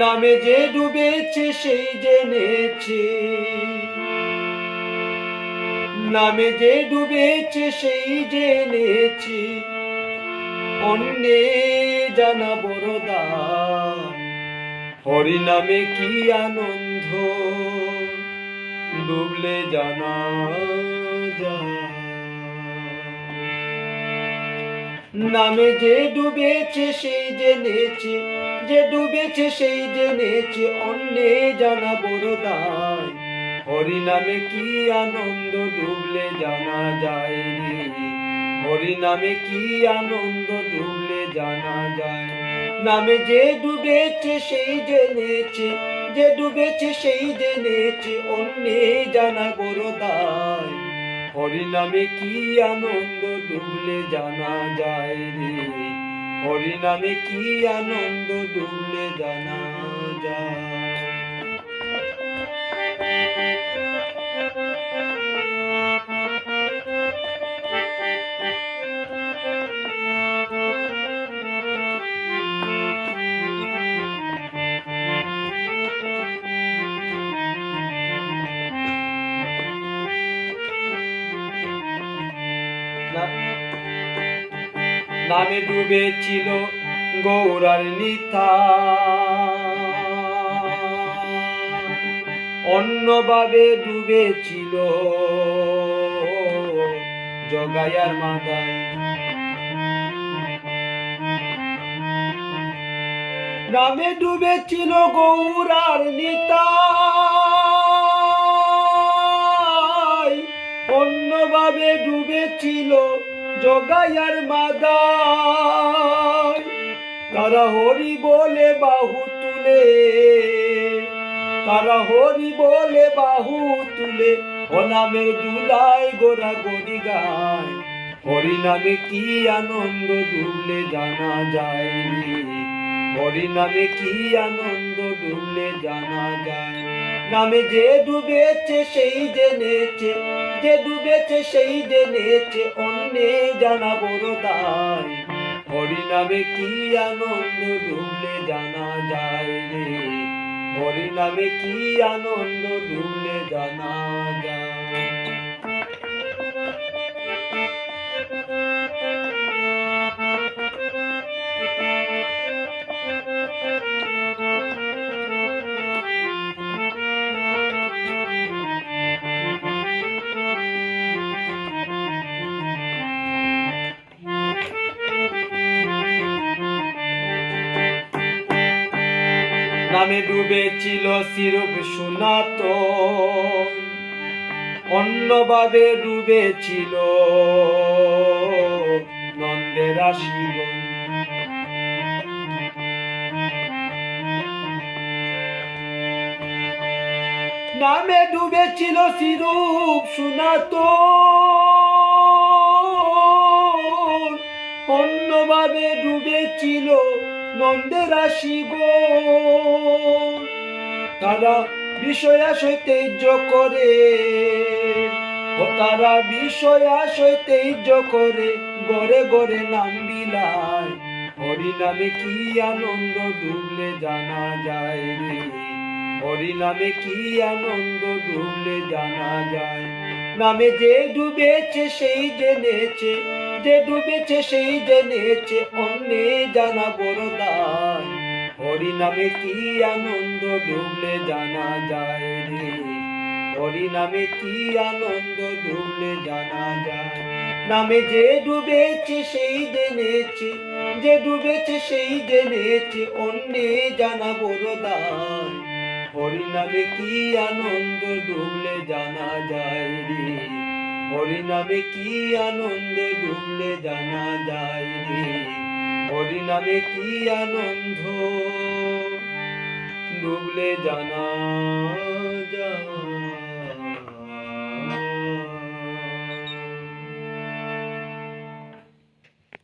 নামে যে ডুবেছে সেই জেনেছে। নামে যে ডুবেছে সেই জেনেছে। অন্যে জানা বড়দা হরি নামে কি আনন্দ, ডুবলে জানা যায়। নামে যে ডুবেছে সেই জেনেছে, যে ডুবেছে সেই জেনেছে, অন্যে জানা বড় দায় হরি নামে কি আনন্দ ডুবলে জানা যায় রে? হরি নামে কি আনন্দ ডুবলে জানা যায়? নামে যে ডুবেছে সেই জেনেছে, যে ডুবেছে সেই জেনেছে, অন্যে জানা বড় দায় হরি নামে কি আনন্দ ডুবলে জানা যায় হরি নামে কি আনন্দ ডুবলে জানা যায়। না- নামে ডুবেছিল গৌরার নিতা অন্যভাবে ডুবেছিল জগায়ার মাদাই নামে ডুবেছিল গৌরার নিতাই অন্যভাবে ডুবেছিল জগায়ার মাদাই তারা হরি বলে বাহু তুলে, তারা হরি বলে বাহু তুলে, ও নামের দুলাই গোরা গরি গায়। হরি নামে কি আনন্দ ডুবলে জানা যায় রে হরি নামে কি আনন্দ ডুবলে জানা যায়। নামে যে ডুবেছে সেই জেনেছে যে ডুবেছে সেই জেনেছে অন্যে জানা দায় হরি নামে কি আনন্দ ডুবলে জানা যায় রে? হরি নামে কি আনন্দ ডুবলে জানা যায় নামে ডুবেছিল সিরুপ সুনাত অন্যভাবে ডুবেছিল নন্দের আশীর্বাদ নামে ডুবেছিল সিরূপ সুনাত অন্যভাবে ডুবেছিল নন্দের রাশি গো তারা বিষয়াশয় তেজ করে। ও তারা বিষয়াশয় তেজ করে, গড়ে গড়ে নাম বিলায়। হরি নামে কি আনন্দ ডুবলে জানা যায় রে। হরি নামে কি আনন্দ ডুবলে জানা যায়। নামে যে ডুবেছে, সেই জেনেছে যে ডুবেছে, সেই জেনেছে অন্যে জানা বড় দায় হরি নামে কি আনন্দ ডুবলে জানা যায় রে? হরি নামে কি আনন্দ ডুবলে জানা যায়? নামে যে ডুবেছে, সেই জেনেছে, যে ডুবেছে, সেই জেনেছে অন্যে জানা বড় দায় হরি নামে কি আনন্দ ডুবলে জানা যায় রে? হরি নামে কি আনন্দে ডুবলে জানা যায় রে হরি নামে কি আনন্দ ডুবলে জানা যায়